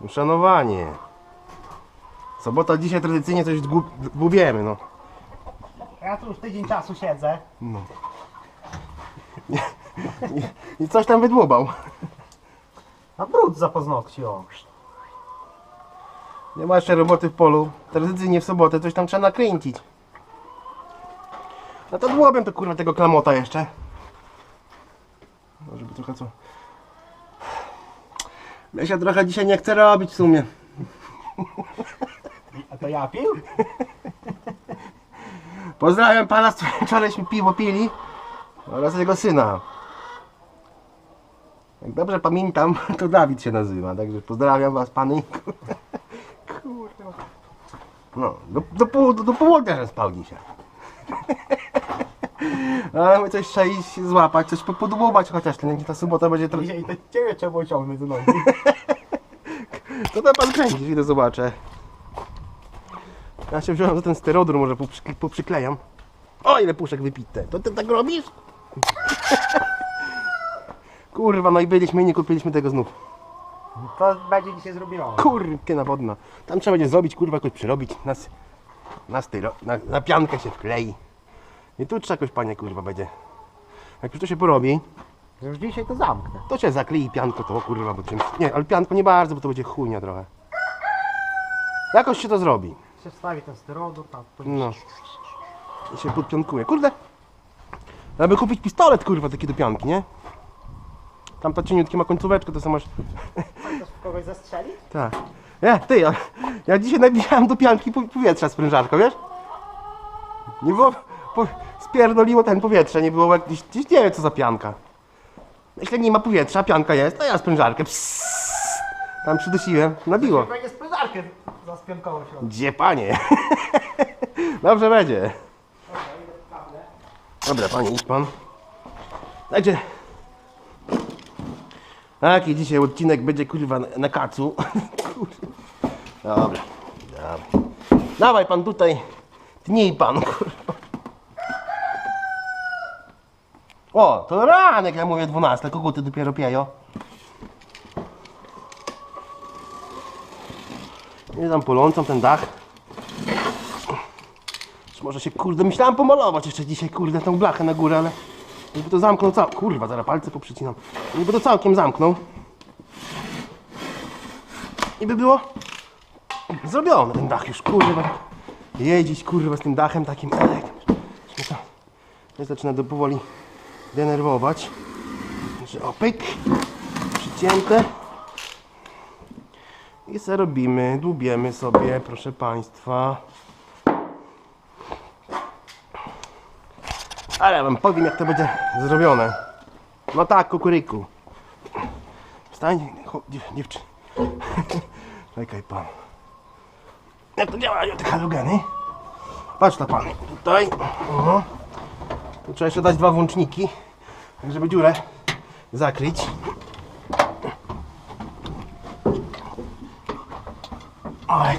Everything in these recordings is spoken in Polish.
Uszanowanie. Sobota dzisiaj tradycyjnie coś dgu- gubiemy, no. Ja tu już tydzień czasu siedzę. no. I coś tam wydłubał. A brud za paznokci, o. Nie ma jeszcze roboty w polu. Tradycyjnie w sobotę coś tam trzeba nakręcić. No to dłubiem to kurwa tego klamota jeszcze. No, żeby trochę co... Lesia trochę dzisiaj nie chce robić w sumie. A to ja pił? Pozdrawiam pana, z którym wczorajśmy piwo pili oraz jego syna. Jak dobrze pamiętam, to Dawid się nazywa, także pozdrawiam was pany. Kurwa. No, do, do, do, do południa że spał dzisiaj. Ale my coś trzeba iść złapać, coś po- podłubać chociaż, nie ta sobota będzie trochę... Dzisiaj to ciebie trzeba ciągnąć nogi. To da pan kręcić, idę zobaczę. Ja się wziąłem za ten sterodor, może poprzy, poprzyklejam. O, ile puszek wypite. To ty tak robisz? Kurwa, no i byliśmy i nie kupiliśmy tego znów. To będzie dzisiaj zrobione. Kurkę na wodna. Tam trzeba będzie zrobić, kurwa, jakoś przerobić. Na, na, styro, na, na piankę się wklei. I tu trzeba jakoś, panie, kurwa, będzie. Jak już to się porobi, Już dzisiaj to zamknę. to się zaklei pianko to, kurwa, bo czymś... Nie, ale pianko nie bardzo, bo to będzie chujnia trochę. Jakoś się to zrobi. Się wstawi ten styrodor, tam. No. I się podpiątkuje. Kurde! Aby kupić pistolet, kurwa, taki do pianki, nie? Tam ta cieniutkie ma końcóweczkę, to samo masz... Chcesz kogoś zastrzelić? Tak. Ja, ty, ja, ja dzisiaj nabijałem do pianki po- powietrza sprężarką, wiesz? Nie było... Po, spierdoliło ten powietrze, nie było jak gdzieś, gdzieś nie wiem co za pianka. Jeśli nie ma powietrza, a pianka jest, to ja sprężarkę psss, tam przydusiłem, nabiło. Będzie sprężarkę zaspionkował się. Gdzie panie? Dobrze będzie. Dobra, panie, idź pan. Także. Taki dzisiaj odcinek będzie kurwa na, kacu. Dobra, dobra. Dawaj pan tutaj. Tnij pan, kurwa. O, to ranek, ja mówię 12, koguty dopiero pieją. Nie tam polącą ten dach. Może się, kurde, myślałem pomalować jeszcze dzisiaj, kurde, tą blachę na górę, ale żeby to zamknął cał... Kurwa, zaraz palce poprzycinam. Żeby to całkiem zamknął. I by było zrobione ten dach już, kurwa. Jeździć, kurwa, z tym dachem takim, to, mnie zaczyna do powoli denerwować. Że o, pyk, przycięte. I se robimy, dłubiemy sobie, proszę Państwa. Ale ja Wam powiem, jak to będzie zrobione. No tak, kukuryku. Wstań, dziewczyn. Czekaj Pan. Jak to działają te halogeny? Patrz na Pan, tutaj. Oho. Tu trzeba jeszcze dać dwa włączniki, tak żeby dziurę zakryć. Oj.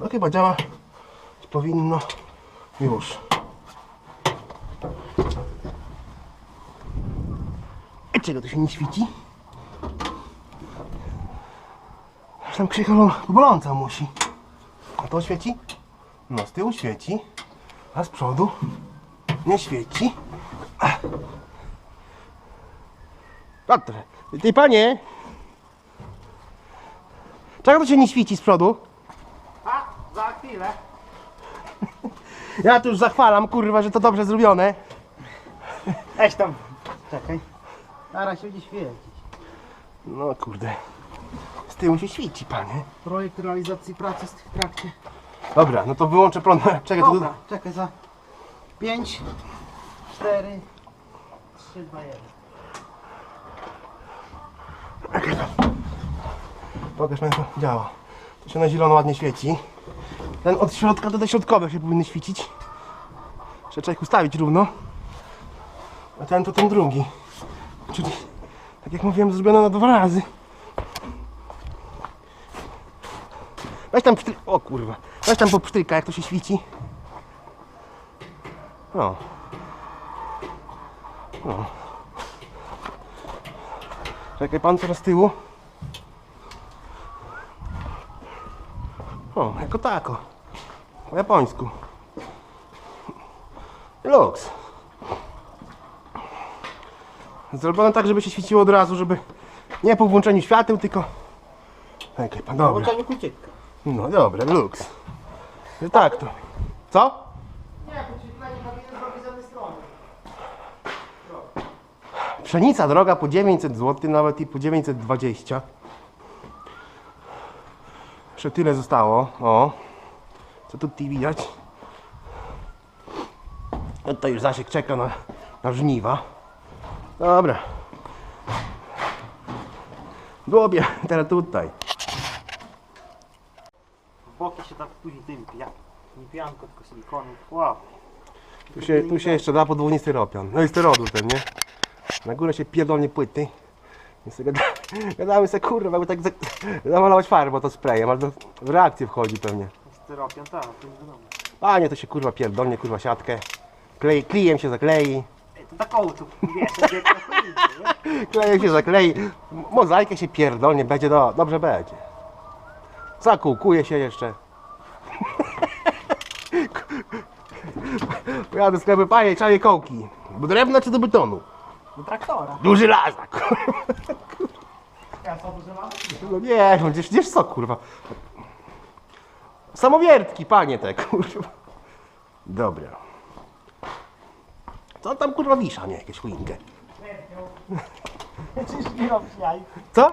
No chyba działa. Powinno już. I czego to się nie świeci? Aż tam krzycho boląca musi. A to świeci? No z tyłu świeci, a z przodu nie świeci. Dobrze. Ty panie, Czego to się nie świeci z przodu? A, za chwilę. Ja tu już zachwalam, kurwa, że to dobrze zrobione. Weź tam. Czekaj. Zaraz się będzie świecić. No kurde. Z tyłu się świeci, panie. Projekt realizacji pracy jest w trakcie. Dobra, no to wyłączę prąd. Czekaj, to... Dobra, czekaj za 5, 4, 3, 2, 1. Pokaż, jak to działa. To się na zielono ładnie świeci. Ten od środka to te środkowe się powinny świecić. Trzeba ich ustawić równo. A ten to ten drugi. Czyli, tak jak mówiłem, zrobione na dwa razy. Weź tam psztyl... O kurwa. Weź tam popsztyka, jak to się świeci. No. No. Czekaj pan teraz z tyłu. O, jako tako. Po japońsku. Lux. Zrobione tak, żeby się świeciło od razu, żeby nie po włączeniu świateł, tylko... Czekaj pan, dobra. No dobra, lux. Że tak to. Co? Nie, podświetlenie kabiny zrobi z jednej strony. Pszenica droga po 900 zł, nawet i po 920. Jeszcze tyle zostało. O. Co tu widać? No to już Zasiek czeka na, na żniwa. Dobra. Głobie, teraz tutaj. Boki się tak później tym pija. Nie pijanko, tylko silikonu. Wow. Tu się, tu się jeszcze da podwójny styropian. No i styrodur ten, nie? Na górę się pierdolnie płyty. Więc sobie gada, gadamy sobie, kurwa, by tak za- zamalować farbą to sprayem, ale to w reakcję wchodzi pewnie. Styropian, tak, to jest wiadomo. A nie, to się kurwa pierdolnie, kurwa siatkę. Klej, klijem się zaklei, Ej, to taką tu, wiesz, będzie na choince, nie? klejem się zaklei, mozaikę się pierdolnie, będzie do, dobrze będzie. Zakółkuje się jeszcze. Pojadę do sklepu, panie, czaje kołki. Do drewna czy do betonu? Do traktora. Duży lazak. Ja co używam? No nie, no gdzieś, gdzieś co kurwa. Samowiertki, panie te kurwa. Dobra. Co tam kurwa wisza, nie? Jakieś choinkę. Nie? Co?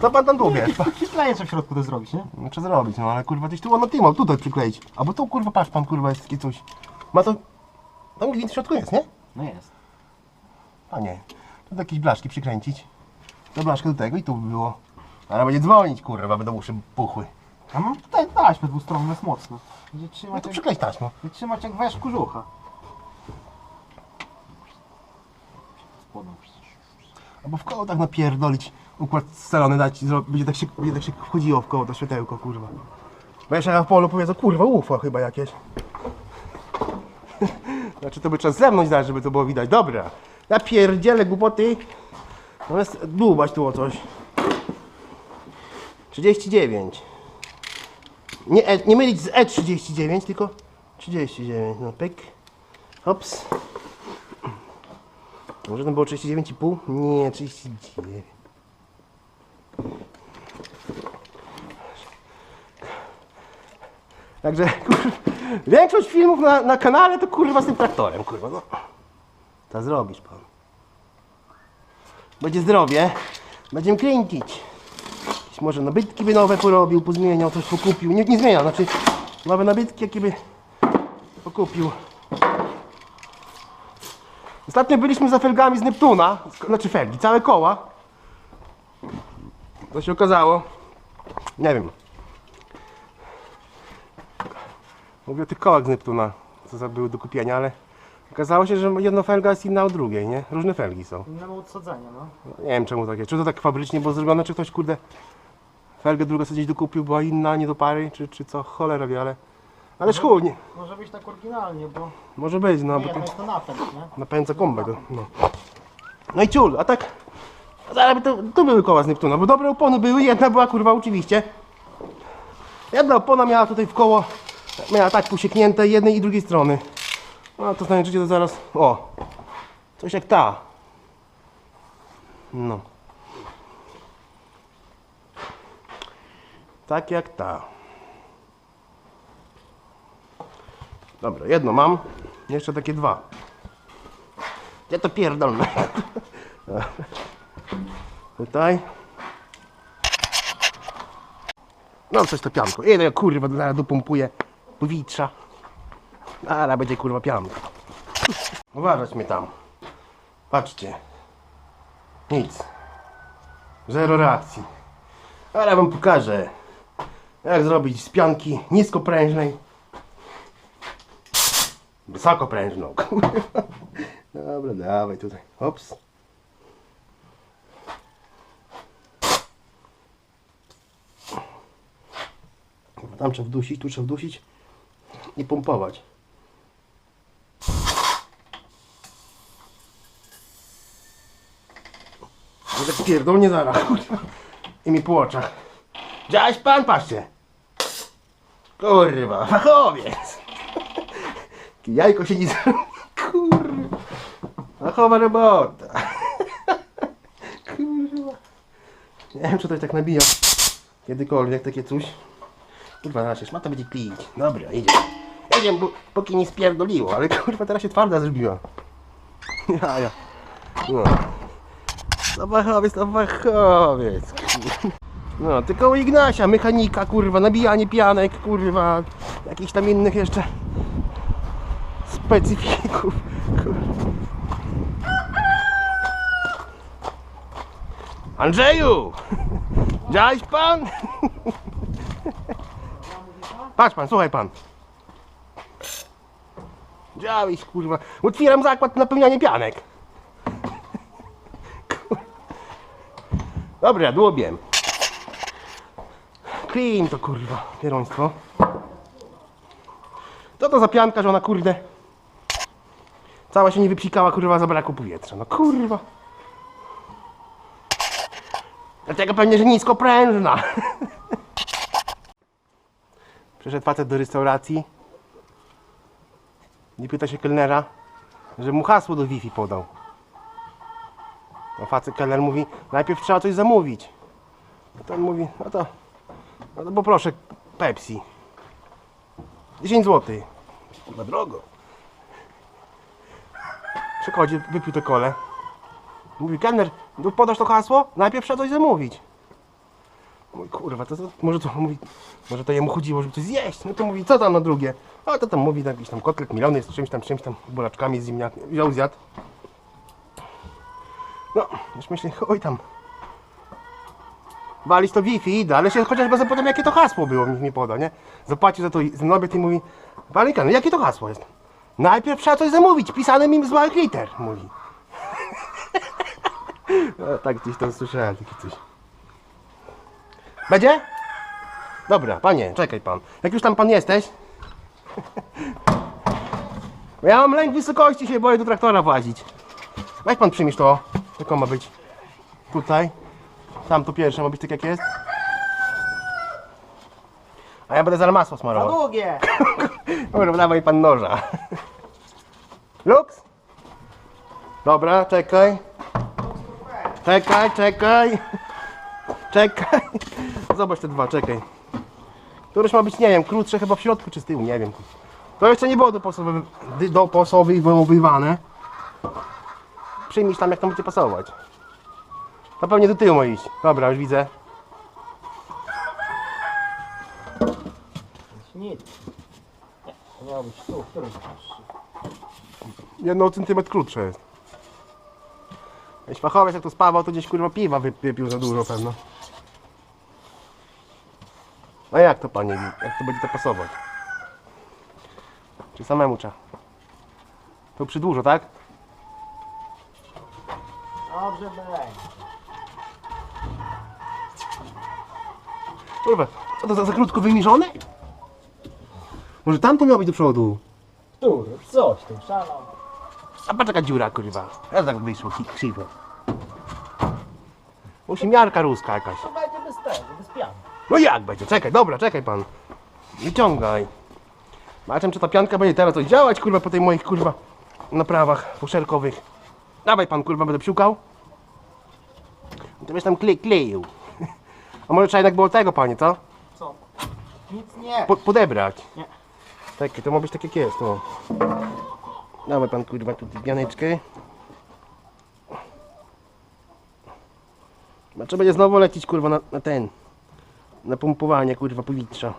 Co pan tam dłubie? Świetlenie trzeba w środku to zrobić, nie? No zrobić, no ale kurwa gdzieś tu, no ty mam tutaj przykleić. Albo tu kurwa, patrz pan kurwa jest takie coś. Ma to... Tam gwint w środku jest, nie? No jest. Panie, tu jakieś blaszki przykręcić. Do blaszkę do tego i tu by było. Ale będzie dzwonić kurwa, będą uszy puchły. A mam tutaj taśmę dwustronną, jest mocno. Będzie No trzymać to jak, przykleś taśmą. będzie trzymać jak wesz kurzucha. Spodem. Albo w koło tak napierdolić, układ scalony dać będzie tak się, będzie tak się wchodziło w koło to światełko, kurwa. Bo jeszcze w polu powiedzą, kurwa, UFO chyba jakieś. znaczy to by trzeba z zewnątrz dać, żeby to było widać. Dobra, ja pierdzielę głupoty. Natomiast dłubać tu o coś. 39. Nie, e, nie mylić z E39, tylko 39. No pyk. Hops. Może to było 39,5? Nie, 39. Także kurwa, większość filmów na, na kanale to kurwa z tym traktorem, kurwa. No. To zrobisz pan. Będzie zdrowie, będziemy kręcić. Jakieś może nabytki by nowe porobił, pozmieniał, coś pokupił. Nie, nie zmieniał, znaczy nowe nabytki jakie by pokupił. Ostatnio byliśmy za felgami z Neptuna, znaczy felgi, całe koła. To się okazało, nie wiem. Mówię o tych kołach z Neptuna, co za- były do kupienia, ale okazało się, że jedna felga jest inna od drugiej, nie? Różne felgi są. Nie ma odsadzenia, no. Nie wiem czemu takie, czy to tak fabrycznie było zrobione, czy ktoś kurde felgę drugą sobie gdzieś dokupił, była inna, nie do pary, czy, czy co, cholera wie, ale... Ale chuj, nie, Może być tak oryginalnie, bo może być, no bo nie, to... to jest to napęd, nie? napędza kombę go. No. no i ciul, a tak. Ale to, tu były koła z Neptuna, bo dobre opony były, jedna była kurwa oczywiście. Jedna opona miała tutaj w koło, miała tak posieknięte jednej i drugiej strony. No to znaczy, to zaraz, o, coś jak ta. No. Tak jak ta. Dobra, jedno mam, jeszcze takie dwa. Ja to pierdolę. Tutaj. No coś to pianko. Jeden kurwa zaraz dopompuję powietrza. Ale będzie kurwa pianka. Uważać mnie tam. Patrzcie. Nic. Zero reakcji. Ale wam pokażę jak zrobić z pianki niskoprężnej wysokoprężną. Dobra, dawaj tutaj. Ops. Tam trzeba wdusić, tu trzeba wdusić i pompować. No tak pierdolnie zaraz. I mi po oczach. Widziałeś pan? Patrzcie. Kurwa, fachowiec. Jajko się nie zrobi. Kurwa. Fachowa robota. Kurwa. Nie wiem, czy to tak nabija. Kiedykolwiek takie coś. Kurwa, nasza szmata będzie kleić. Dobra, jedziemy. Jedziemy, bo, póki nie spierdoliło, ale kurwa teraz się twarda zrobiła. Ja, ja. No. To fachowiec, to. No, tylko u Ignasia, mechanika, kurwa, nabijanie pianek, kurwa, jakichś tam innych jeszcze specyfików. Andrzeju! Widziałeś pan? Patrz pan, słuchaj pan. Widziałeś, kurwa. Otwieram zakład na napełnianie pianek. Dobra, dłubiem. Clean to kurwa, pieroństwo. Co to za pianka, że ona kurde cała się nie wypsikała kurwa za braku powietrza. No kurwa. Dlatego pewnie, że niskoprężna. Przyszedł facet do restauracji i pyta się kelnera, że mu hasło do Wi-Fi podał. No facet kelner mówi, najpierw trzeba coś zamówić. No to on mówi, no to, no to poproszę Pepsi. 10 zł. Chyba drogo. Przychodzi, wypił tę kolę. Mówi, kelner, no podasz to hasło? Najpierw trzeba coś zamówić. Mój kurwa, to, to może to mówi, może to jemu chodziło, żeby coś zjeść. No to mówi, co tam na drugie? A to tam mówi, jakiś tam kotlet milony z czymś tam, czymś tam, buraczkami z ziemniakiem. Wziął, zjadł. No, już myślę, oj tam. Walić to Wi-Fi, idę, ale się chociażby zapytam, jakie to hasło było, mi, mi poda, nie? Zapłacił za to ten obiad i mówi, no jakie to hasło jest? Najpierw trzeba coś zamówić, pisane mi z małych liter, mówi. no, tak gdzieś to słyszałem, takie coś. Będzie? Dobra, panie, czekaj pan. Jak już tam pan jesteś? Ja mam lęk wysokości, się boję do traktora włazić. Weź pan przyjmiesz to. Tylko ma być tutaj. Tam to pierwsze ma być tak jak jest. A ja będę zaraz masło Za smarował. długie! Dobra, dawaj pan noża. Lux? Dobra, czekaj. Czekaj, czekaj. Czekaj. Zobacz te dwa, czekaj. Któreś ma być, nie wiem, krótsze chyba w środku czy z tyłu, nie wiem. To jeszcze nie było dopasowywane. Przyjmij tam jak tam będzie pasować. To pewnie do tyłu ma iść. Dobra, już widzę. Nic. Nie, to miało być tu, który? Jedno centymetr krótsze jest. Jeśli fachowiec jak to spawał, to gdzieś kurwa piwa wy- wypił za dużo pewno. A jak to panie, jak to będzie to pasować? Czy samemu trzeba? To przy dużo, tak? Dobrze będzie. Kurwa, co to za, za krótko wymierzone? Może tam to miało być do przodu? Który? Coś tu, szalał. A patrz jaka dziura kurwa. Ja tak wyszło krzywo. Musi miarka ruska jakaś. To będzie bez tego, bez piany. No jak będzie? Czekaj, dobra, czekaj pan. Wyciągaj. Zobaczę, czy ta pianka będzie teraz coś działać, kurwa, po tych moich, kurwa, naprawach fuszerkowych. Dawaj pan, kurwa, będę psiukał. To byś tam klej, kleił. A może trzeba jednak było tego, panie, co? Co? Nic nie. Po, podebrać. Nie. Czekaj, to ma być tak jak jest, no. Dawaj pan, kurwa, tutaj pianeczkę. A trzeba będzie znowu lecieć, kurwa, na, na ten. Na pompowanie, kurwa, powietrza.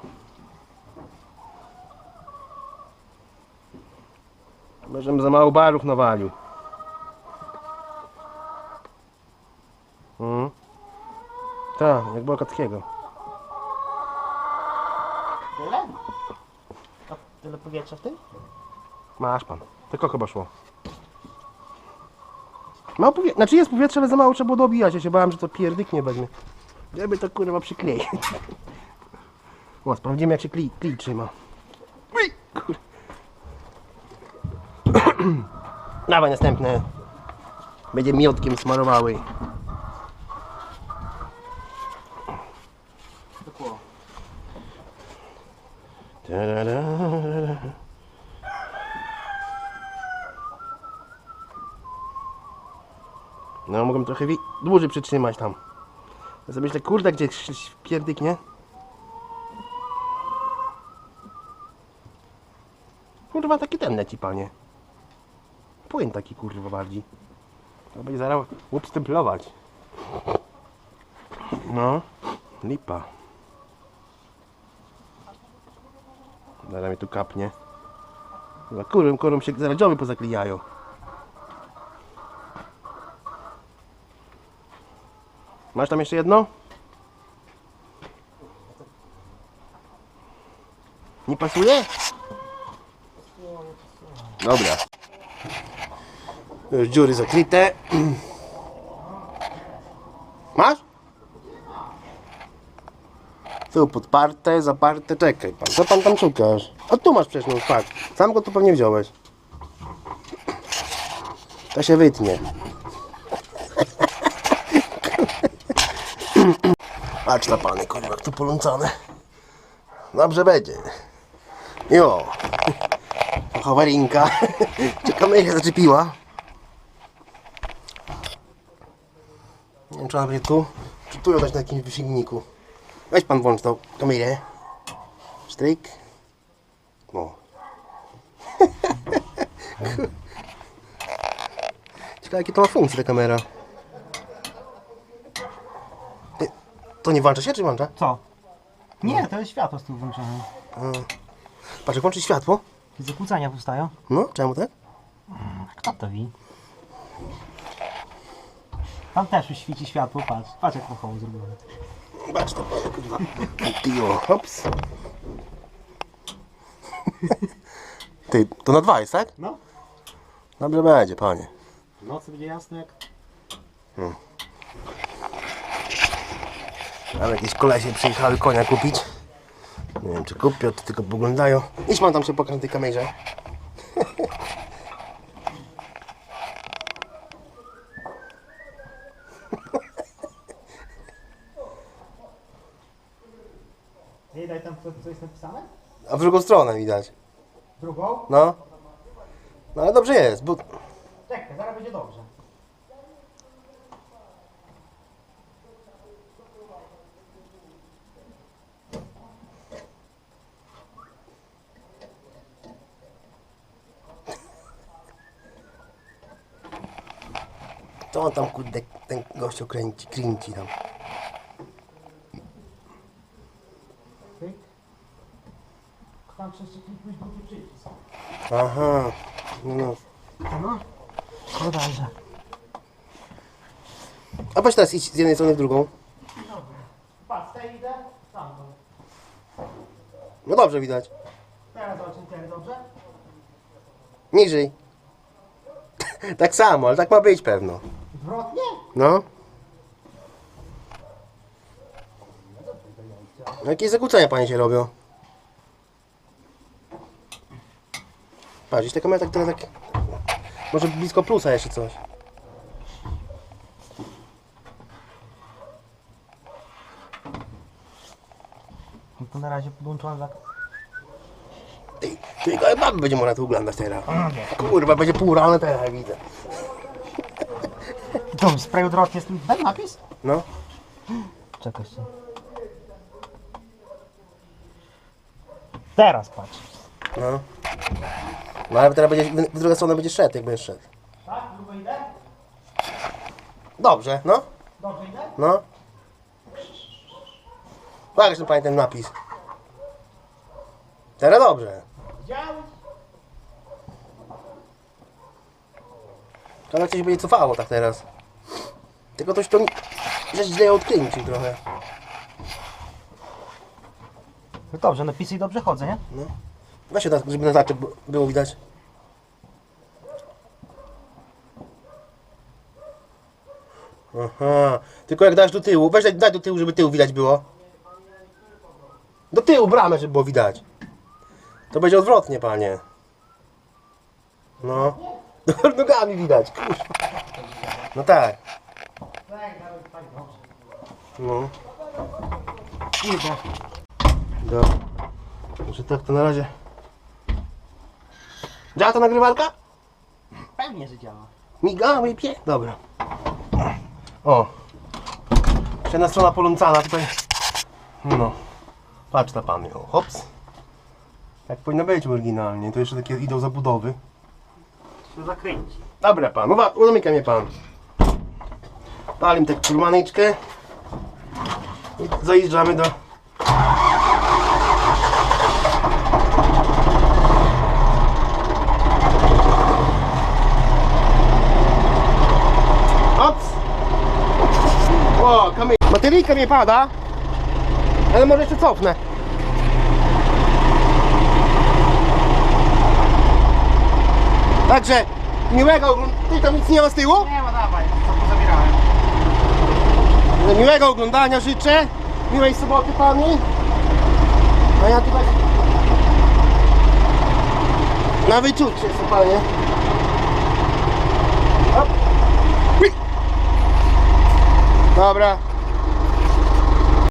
Może za mało barów nawalił. Mhm. Tak, jak Bolkackiego. Tyle? A tyle powietrza w tym? Masz pan. Tylko chyba szło. Mało powietrza, znaczy jest powietrze, ale za mało trzeba było dobijać. Ja się bałem, że to pierdyknie weźmie. Żeby to kurwa przykleić. O, sprawdzimy jak się klej, klej trzyma. Kur- Dawaj następne. Będzie miodkiem smarowały. Mogłem trochę dłużej przytrzymać tam. Ja sobie myślę, kurde, gdzie pierdyknie. Kurwa, taki ten leci, panie. Płyn taki, kurwa, bardziej. To będzie zaraz łup stemplować. No, lipa. Zaraz mnie tu kapnie. Kurym, kurym się zaraz dzioby pozaklijają. Masz tam jeszcze jedno? Nie pasuje? Dobra. Już dziury zakryte. Masz? Tu podparte, zaparte, czekaj pan, co pan tam szukasz? A tu masz przecież, no patrz, sam go tu pewnie wziąłeś. To się wytnie. Patrz na pany, kurwa, jak to polącane. Dobrze będzie. Jo. Chowarinka. Czekamy, jak zaczepiła. Nie wiem, czy będzie tu, czy tu ją dać na jakimś wysilniku. Weź pan włącz tą kamerę. Stryk. No. Ciekawe jakie to ma funkcje ta kamera. Ty, To nie włącza się, czy włącza? Co? Nie, to jest światło z tyłu włączone. Patrz, jak włączy światło. Jakieś zakłócenia powstają. No, czemu tak? Kto to wie? Tam też już świeci światło, patrz. Patrz jak pochował zrobione. Patrz to, kurwa. Piło, hops. Ty, to na dwa jest, tak? No. Dobrze będzie, panie. W nocy będzie jasno jak... Tam jakieś kolesie przyjechały konia kupić. Nie wiem czy kupią, czy tylko poglądają. Idź mam tam się pokaż na tej kamerze. Nie daj tam co, co jest napisane? A w drugą stronę widać. Drugą? No. No ale dobrze jest, bo... Czekaj, zaraz będzie dobrze. To on tam kurde, ten gościu kręci, kręci tam. Tam jeszcze kliknąć drugi przycisk. Aha. No, no. No. Dobrze. A weź teraz idź z jednej strony w drugą. Patrz, tutaj idę, tam to. No dobrze widać. Teraz zobaczymy teraz dobrze? Niżej. tak samo, ale tak ma być pewno. Zwrotnie? No. No Jakieś zakłócenia panie się robią. Patrz, ta kamera tak teraz tak... Może blisko plusa jeszcze coś. No to na razie podłączyłam za... Ty, tylko jak baby będzie można tu oglądać teraz. Kurwa, będzie pół rana teraz jak widzę. To w sprayu jest ten ten napis? No. Czekaj się. Teraz patrz. No. No ale teraz będzie, w drugą stronę będzie szedł, jak będziesz szedł. Tak? Długo idę? Dobrze, no. Dobrze idę? No. Pokaż ten panie ten napis. Teraz dobrze. Widziałeś? To coś będzie cofało tak teraz. Tylko coś to że źle odkręcił trochę. No dobrze, napisy i dobrze chodzę, nie? Weź się tak, żeby na b- było widać. Aha. Tylko jak dasz do tyłu, weź daj, daj do tyłu, żeby tył widać było. Do tyłu bramę, żeby było widać. To będzie odwrotnie, panie. No. Nogami widać, kurwa. No tak. No. Idę. Do. Że tak to na razie. Działa ta nagrywarka? Pewnie, że działa. Miga, wypie? Dobra. O. Jeszcze jedna strona polącana tutaj. No. Patrz na pan. O, hops. Tak powinno być oryginalnie. To jeszcze takie idą zabudowy. Się zakręci. Dobra pan, uwa- zamyka mnie pan. Palim tak kurmanyczkę. Zajeżdżamy do... Ops! O, kamień. Mnie pada. Ale może jeszcze cofnę. Także miłego. Ty tam nic nie ma z tyłu? Nie ma, dawaj, co pozabierałem. Miłego oglądania życzę. Miłej soboty pani. A ja tutaj na wyczucie są panie. Dobra.